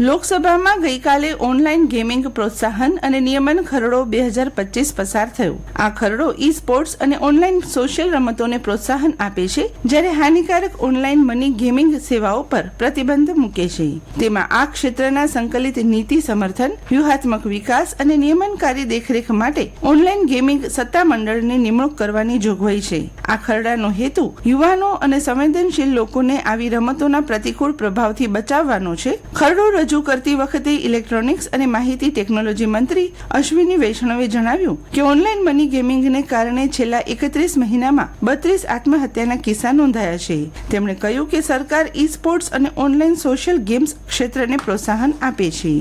લોકસભામાં ગઈકાલે online gaming પ્રોત્સાહન અને નિયમન ખરડો બે હજાર પચીસ પસાર થયો. આ ખરડો ઈ સ્પોર્ટ્સ અને ઓનલાઈન સોશિયલ રમતોને પ્રોત્સાહન આપે છે, જ્યારે હાનિકારક ઓનલાઈન મની ગેમિંગ સેવાઓ પર પ્રતિબંધ મૂકે છે. તેમાં આ ક્ષેત્રના સંકલિત નીતિ સમર્થન, વ્યૂહાત્મક વિકાસ અને નિયમનકારી દેખરેખ માટે ઓનલાઈન ગેમિંગ સત્તામંડળની નિમણૂક કરવાની જોગવાઈ છે. આ ખરડાનો હેતુ યુવાનો અને સંવેદનશીલ લોકોને આવી રમતોના પ્રતિકૂળ પ્રભાવથી બચાવવાનો છે. ખરડો રજૂ કરતી વખતે ઇલેક્ટ્રોનિક્સ અને માહિતી ટેકનોલોજી મંત્રી અશ્વિની વૈષ્ણવે જણાવ્યું કે ઓનલાઈન મની ગેમિંગને કારણે છેલ્લા એકત્રીસ મહિનામાં બત્રીસ આત્મહત્યાના કિસ્સા નોંધાયા છે. તેમણે કહ્યું કે સરકાર ઈ સ્પોર્ટ્સ અને ઓનલાઈન સોશિયલ ગેમ્સ ક્ષેત્રને પ્રોત્સાહન આપે છે.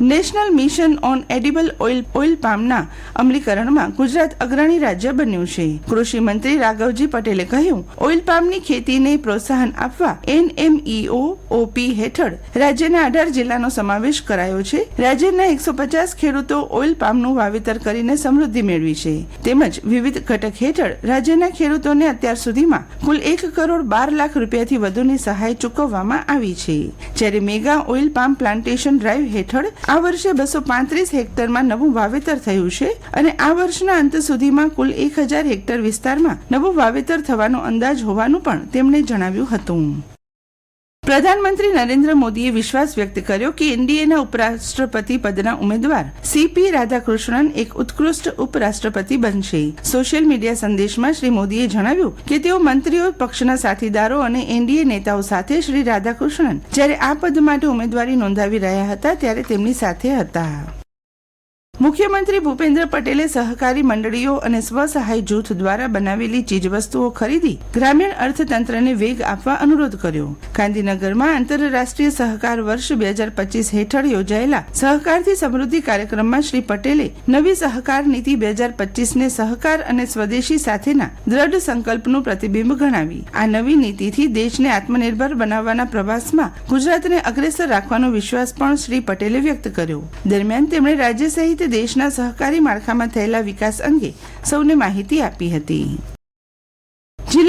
National mission on edible oil oil પામના અમલીકરણમાં ગુજરાત અગ્રણી રાજ્ય બન્યું છે. કૃષિ મંત્રી રાઘવજી પટેલે કહ્યું, ઓઇલ પામની ખેતીને પ્રોત્સાહન આપવા એનએમઈઓ ઓપી હેઠળ રાજ્યના અઢાર જિલ્લાનો સમાવેશ કરાયો છે. રાજ્યના એકસો પચાસ ખેડૂતો ઓઇલ પામનું વાવેતર કરીને સમૃદ્ધિ મેળવી છે. તેમજ વિવિધ ઘટક હેઠળ રાજ્યના ખેડૂતોને અત્યાર સુધીમાં કુલ એક કરોડ બાર લાખ રૂપિયાથી વધુની સહાય ચૂકવવામાં આવી છે. જ્યારે mega oil palm plantation drive હેઠળ આ વર્ષે બસો પાંત્રીસ હેક્ટરમાં નવું વાવેતર થયું છે અને આ વર્ષના અંત સુધીમાં કુલ એક હજાર હેક્ટર વિસ્તારમાં નવું વાવેતર થવાનો અંદાજ હોવાનું પણ તેમણે જણાવ્યું હતું. પ્રધાનમંત્રી નરેન્દ્ર મોદીએ વિશ્વાસ વ્યક્ત કર્યો કે એનડીએના ઉપરાષ્ટ્રપતિ પદના ઉમેદવાર સીપી રાધાકૃષ્ણન એક ઉત્કૃષ્ટ ઉપરાષ્ટ્રપતિ બનશે. સોશિયલ મીડિયા સંદેશમાં શ્રી મોદીએ જણાવ્યું કે તેઓ મંત્રીઓ, પક્ષના સાથીદારો અને એનડીએ નેતાઓ સાથે શ્રી રાધાકૃષ્ણન જ્યારે આ પદ માટે ઉમેદવારી નોંધાવી રહ્યા હતા ત્યારે તેમની સાથે હતા. મુખ્યમંત્રી ભૂપેન્દ્ર પટેલે સહકારી મંડળીઓ અને સ્વસહાય જૂથ દ્વારા બનાવેલી ચીજવસ્તુઓ ખરીદી ગ્રામીણ અર્થતંત્રને વેગ આપવા અનુરોધ કર્યો. ગાંધીનગરમાં આંતરરાષ્ટ્રીય સહકાર વર્ષ બે હજાર પચીસ હેઠળ યોજાયેલા સહકારથી સમૃદ્ધિ કાર્યક્રમમાં શ્રી પટેલે નવી સહકાર નીતિ બે હજાર પચીસને સહકાર અને સ્વદેશી સાથેના દ્રઢ સંકલ્પનું પ્રતિબિંબ ગણાવી. આ નવી નીતિથી દેશને આત્મનિર્ભર બનાવવાના પ્રવાસમાં ગુજરાતને અગ્રેસર રાખવાનો વિશ્વાસ પણ શ્રી પટેલે વ્યક્ત કર્યો. દરમિયાન તેમણે રાજ્ય સહિત દેશના સહકારી માળખામાં થયેલા વિકાસ અંગે સૌને માહિતી આપી હતી.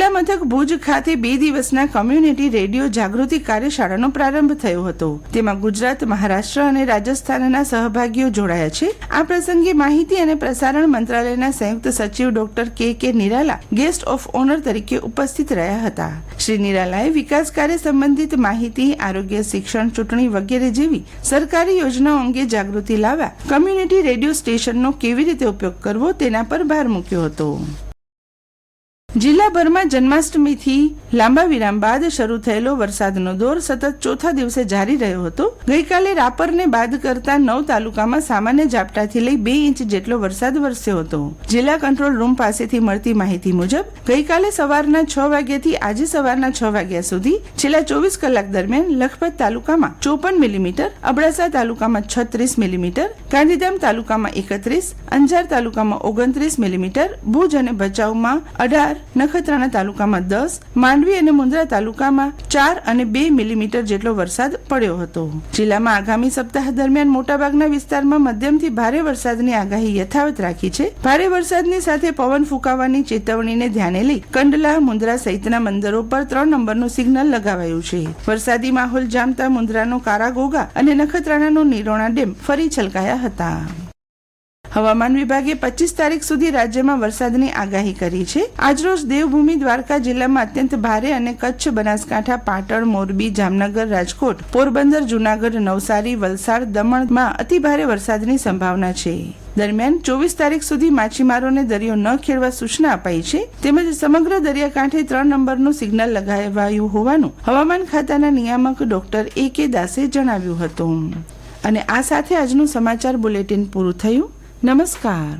જિલ્લા મથક ભુજ ખાતે બે દિવસના કમ્યુનિટી રેડિયો જાગૃતિ કાર્યશાળાનો પ્રારંભ થયો હતો. તેમાં ગુજરાત, મહારાષ્ટ્ર અને રાજસ્થાનના સહભાગીઓ જોડાયા છે. આ પ્રસંગે માહિતી અને પ્રસારણ મંત્રાલયના સંયુક્ત સચિવ ડોક્ટર કે કે નિરાલા ગેસ્ટ ઓફ ઓનર તરીકે ઉપસ્થિત રહ્યા હતા. શ્રી નિરાલાએ વિકાસ કાર્ય સંબંધિત માહિતી, આરોગ્ય શિક્ષણ ચૂંટણી વગેરે જેવી સરકારી યોજનાઓ અંગે જાગૃતિ લાવવા કમ્યુનિટી રેડિયો સ્ટેશનનો કેવી રીતે ઉપયોગ કરવો તેના પર ભાર મૂક્યો હતો. જિલ્લાભરમાં જન્માષ્ટમીથી લાંબા વિરામ બાદ શરૂ થયેલો વરસાદનો દોર સતત ચોથા દિવસે જારી રહ્યો હતો. ગઈકાલે રાપરને બાદ કરતા નવ તાલુકામાં સામાન્ય ઝાપટાથી લઈ બે ઇંચ જેટલો વરસાદ વરસ્યો હતો. જિલ્લા કંટ્રોલ રૂમ પાસેથી મળતી માહિતી મુજબ, ગઈકાલે સવારના છ વાગ્યાથી આજે સવારના છ વાગ્યા સુધી છેલ્લા ચોવીસ કલાક દરમિયાન લખપત તાલુકામાં ચોપન મિલીમીટર, અબડાસા તાલુકામાં છત્રીસ મિલીમીટર, ગાંધીધામ તાલુકામાં એકત્રીસ, અંજાર તાલુકામાં ઓગણત્રીસ મિલીમીટર, ભુજ અને ભચાઉમાં અઢાર નખત્રાણા તાલુકામાં દસ, માંડવી અને મુન્દ્રા તાલુકામાં ચાર અને બે મિલીમીટર જેટલો વરસાદ પડ્યો હતો. જિલ્લામાં આગામી સપ્તાહ દરમિયાન મોટાભાગના વિસ્તારમાં મધ્યમથી ભારે વરસાદની આગાહી યથાવત રાખી છે. ભારે વરસાદની સાથે પવન ફૂંકાવાની ચેતવણીને ધ્યાને લઈ કંડલા મુન્દ્રા સહિતના બંદરો પર ત્રણ નંબરનું સિગ્નલ લગાવાયું છે. વરસાદી માહોલ જામતા મુન્દ્રાનો કારાગોગા અને નખત્રાણાનો નિરોણા ડેમ ફરી છલકાયા હતા. હવામાન વિભાગે પચીસ તારીખ સુધી રાજ્યમાં વરસાદની આગાહી કરી છે. આજરોજ દેવભૂમિ દ્વારકા જિલ્લામાં અત્યંત ભારે અને કચ્છ, બનાસકાંઠા, પાટણ, મોરબી, જામનગર, રાજકોટ, પોરબંદર, જુનાગઢ, નવસારી, વલસાડ, દમણમાં અતિ ભારે વરસાદની સંભાવના છે. દરમિયાન ચોવીસ તારીખ સુધી માછીમારોને દરિયો ન ખેડવા સૂચના અપાઈ છે. તેમજ સમગ્ર દરિયાકાંઠે ત્રણ નંબરનું સિગ્નલ લગાવાયું હોવાનું હવામાન ખાતાના નિયામક ડોક્ટર એ કે દાસે જણાવ્યું હતું. અને આ સાથે આજનું સમાચાર બુલેટિન પૂરું થયું. નમસ્કાર